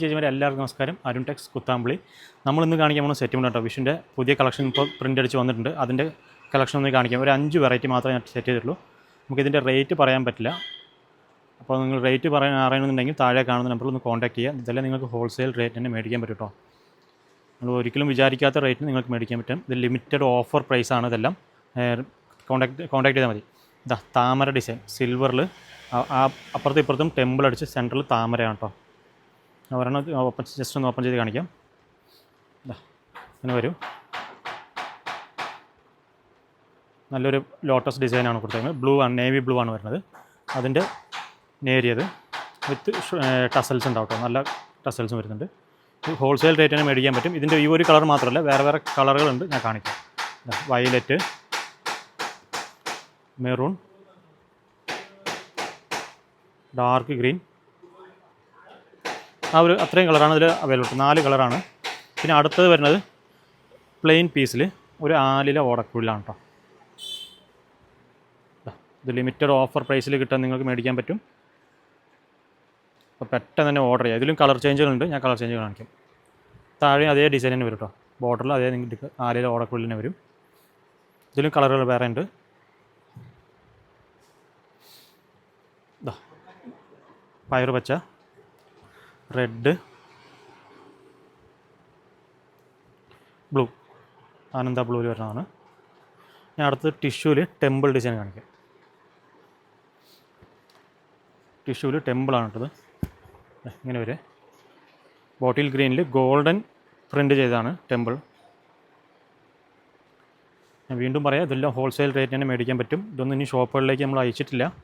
ചേച്ചിമാരെ എല്ലാവർക്കും നമസ്കാരം. അരുൺ ടെക്സ് നമ്മൾ ഇന്ന് കാണിക്കാൻ പോകുന്ന സെറ്റ് കേട്ടോ. വിഷുവിന്റെ പുതിയ കളക്ഷൻ ഇപ്പോൾ പ്രിന്റ് അടിച്ച് വന്നിട്ടുണ്ട്. അതിന്റെ കളക്ഷൻ ഒന്ന് കാണിക്കാം. ഒരു അഞ്ച് വെറൈറ്റി മാത്രമേ ഞാൻ സെറ്റ് ചെയ്തിട്ടുള്ളൂ. നമുക്കിതിന്റെ റേറ്റ് പറയാൻ പറ്റില്ല. അപ്പോൾ നിങ്ങൾ റേറ്റ് പറയാൻ അറിയണമെന്നുണ്ടെങ്കിൽ താഴെ കാണുന്ന നമ്പറിൽ ഒന്ന് കോൺടാക്ട് ചെയ്യുക. ഇതെല്ലാം നിങ്ങൾക്ക് ഹോൾസെയിൽ റേറ്റ് തന്നെ മേടിക്കാൻ പറ്റും കേട്ടോ. നിങ്ങൾ ഒരിക്കലും വിചാരിക്കാത്ത റേറ്റിന് നിങ്ങൾക്ക് മേടിക്കാൻ പറ്റും. ഇത് ലിമിറ്റഡ് ഓഫർ പ്രൈസ് ആണ് ഇതെല്ലാം. കോൺടാക്ട് കോൺടാക്ട് ചെയ്താൽ മതി. ഇതാ താമര ഡിസൈൻ സിൽവറിൽ അപ്പുറത്തും ഇപ്പുറത്തും ടെമ്പിൾ അടിച്ച് സെന്ററിൽ താമരയാണ് കേട്ടോ. ഒരെണ്ണം ഓപ്പൺ ജസ്റ്റ് ഒന്ന് ഓപ്പൺ ചെയ്ത് കാണിക്കാം. ഇങ്ങനെ വരും. നല്ലൊരു ലോട്ടസ് ഡിസൈനാണ് കൊടുത്തേക്കുന്നത്. ബ്ലൂ ആണ് നേവി ബ്ലൂ ആണ് വരുന്നത്. അതിന്റെ നേരിയത് വിത്ത് ടസൽസ് ഉണ്ടാവും നല്ല ടസൽസും വരുന്നുണ്ട്. ഇത് ഹോൾസെയിൽ തന്നെ മേടിക്കാൻ പറ്റും. ഇതിന്റെ ഈ ഒരു കളർ മാത്രമല്ല വേറെ വേറെ കളറുകളുണ്ട് ഞാൻ കാണിക്കാം. വയലറ്റ് മെറൂൺ ഡാർക്ക് ഗ്രീൻ ആ ഒരു അത്രയും കളറാണ് ഇതിൽ അവൈലബിൾ നാല് കളറാണ്. പിന്നെ അടുത്തത് വരുന്നത് പ്ലെയിൻ പീസിൽ ഒരു ആലില ഓടക്കുള്ളിലാണ് കേട്ടോ ഇത് ലിമിറ്റഡ് ഓഫർ പ്രൈസിൽ കിട്ടാൻ നിങ്ങൾക്ക് മേടിക്കാൻ പറ്റും. അപ്പോൾ പെട്ടെന്ന് തന്നെ ഓർഡർ ചെയ്യാം. ഇതിലും കളർ ചേഞ്ചുകളുണ്ട് ഞാൻ കളർ ചേഞ്ച് കാണിക്കും. താഴെ അതേ ഡിസൈൻ തന്നെ വരും കേട്ടോ ബോർഡറിൽ അതേ നിങ്ങൾക്ക് ആലില ഓടക്കുള്ളിൽ തന്നെ വരും. ഇതിലും കളറുകൾ വേറെ ഉണ്ട്. ദാ, പയറ് പച്ച റെഡ്. ബ്ലൂ. ആനന്ദ ബ്ലൂവിൽ വരുന്നതാണ്. ഞാൻ അടുത്ത് ടിഷ്യൂവിൽ ടെമ്പിൾ ഡിസൈൻ കാണിക്കാം. ടിഷ്യൂവിൽ ടെമ്പിളാണ് ഇട്ടത്. ദേ, ഇങ്ങനെ വരെ. ബോട്ടിൽ ഗ്രീനിൽ ഗോൾഡൻ പ്രിന്റ് ചെയ്തതാണ് ടെമ്പിൾ. ഞാൻ വീണ്ടും പറയാം ഇതെല്ലാം ഹോൾസെയിൽ റേറ്റ് തന്നെ മേടിക്കാൻ പറ്റും. ഇതൊന്നും ഇനി ഷോപ്പുകളിലേക്ക് നമ്മൾ അയച്ചിട്ടില്ല.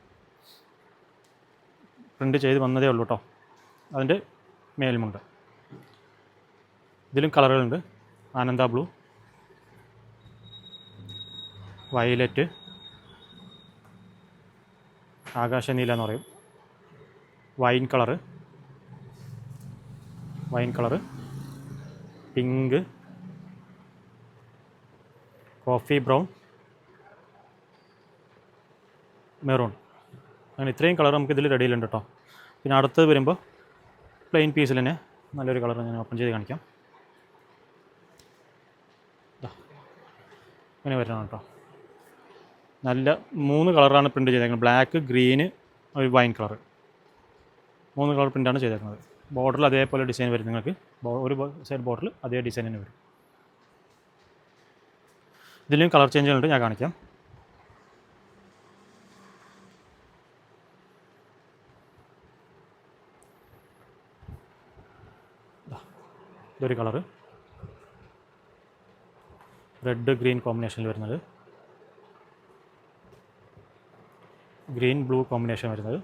പ്രിന്റ് ചെയ്ത് വന്നതേ ഉള്ളൂ കേട്ടോ അതിന്റെ മേലുമുണ്ട്. ഇതിലും കളറുകളുണ്ട്. ആനന്ദ ബ്ലൂ വയലറ്റ് ആകാശനീല എന്ന് പറയും. Wine colour wine colour pink coffee brown maroon. അങ്ങനെ ഇത്രയും കളർ നമുക്ക് ഇതിൽ റെഡിയിലുണ്ട് കേട്ടോ പിന്നെ അടുത്തത് വരുമ്പോൾ പ്ലെയിൻ പീസിൽ തന്നെ നല്ലൊരു കളർ ഞാൻ ഓപ്പൺ ചെയ്ത് കാണിക്കാം. ഇങ്ങനെ വരണം കേട്ടോ നല്ല മൂന്ന് കളറാണ് പ്രിന്റ് ചെയ്തേക്കുന്നത്. ബ്ലാക്ക് ഗ്രീന് ഒരു വൈൻ കളർ മൂന്ന് കളർ പ്രിന്റാണ് ചെയ്തേക്കുന്നത്. ബോർഡറിൽ അതേപോലെ ഡിസൈൻ വരും നിങ്ങൾക്ക്. ഒരു സൈഡ് ബോർഡറിൽ അതേ ഡിസൈൻ തന്നെ വരും. ഇതിലും കളർ ചേഞ്ചുകളുണ്ട് ഞാൻ കാണിക്കാം. ഇതൊരു കളറ്. റെഡ് ഗ്രീൻ കോമ്പിനേഷനിൽ വരുന്നത്. ഗ്രീൻ ബ്ലൂ കോമ്പിനേഷൻ വരുന്നത്.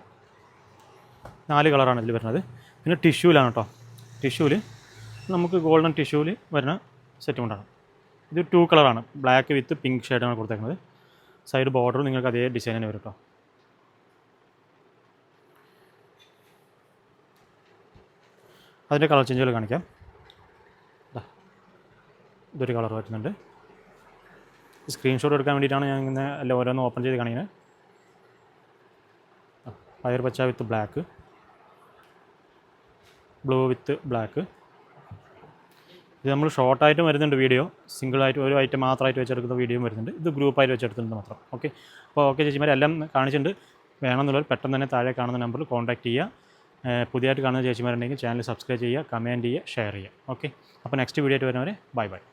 നാല് കളറാണ് ഇതിൽ വരുന്നത്. പിന്നെ ടിഷ്യൂലാണ് കേട്ടോ ടിഷ്യൂവിൽ നമുക്ക് ഗോൾഡൻ ടിഷ്യൂവിൽ വരുന്ന സെറ്റ് കൊണ്ടാണ്. ഇത് ടു കളറാണ്. ബ്ലാക്ക് വിത്ത് പിങ്ക് ഷെയ്ഡാണ് കൊടുത്തേക്കുന്നത്. സൈഡ് ബോർഡർ നിങ്ങൾക്ക് അതേ ഡിസൈൻ തന്നെ വരും കേട്ടോ അതിന്റെ കളർ ചേഞ്ചുകൾ കാണിക്കാം. ഇതൊരു കളർ വരുന്നുണ്ട്. സ്ക്രീൻഷോട്ട് എടുക്കാൻ വേണ്ടിയിട്ടാണ് ഞാൻ ഇങ്ങനെ എല്ലാം ഓരോന്ന് ഓപ്പൺ ചെയ്ത് കാണിക്കുന്നത്. പയർ പച്ച with black blue with black ഇത് നമ്മൾ ഷോർട്ടായിട്ടും വരുന്നുണ്ട് വീഡിയോ സിംഗിളായിട്ട് ഒരു ഐറ്റം മാത്രമായിട്ട് വെച്ചെടുക്കുന്ന വീഡിയോയും വരുന്നുണ്ട്. ഇത് ഗ്രൂപ്പായിട്ട് വെച്ചെടുത്തിട്ടുണ്ട് മാത്രം. ഓക്കെ അപ്പോൾ ഓക്കെ ചേച്ചിമാരെ എല്ലാം കാണിച്ചിട്ടുണ്ട്. വേണമെന്നുള്ളവർ പെട്ടെന്ന് തന്നെ താഴെ കാണുന്ന നമ്പറിൽ കോൺടാക്റ്റ് ചെയ്യുക. പുതിയതായിട്ട് കാണുന്ന ചേച്ചിമാരുണ്ടെങ്കിൽ ചാനൽ സബ്സ്ക്രൈബ് ചെയ്യുക കമന്റ് ചെയ്യുക ഷെയർ ചെയ്യുക. ഓക്കെ അപ്പോൾ നെക്സ്റ്റ് വീഡിയോ ആയിട്ട് വരുന്നവരെ ബൈ ബൈ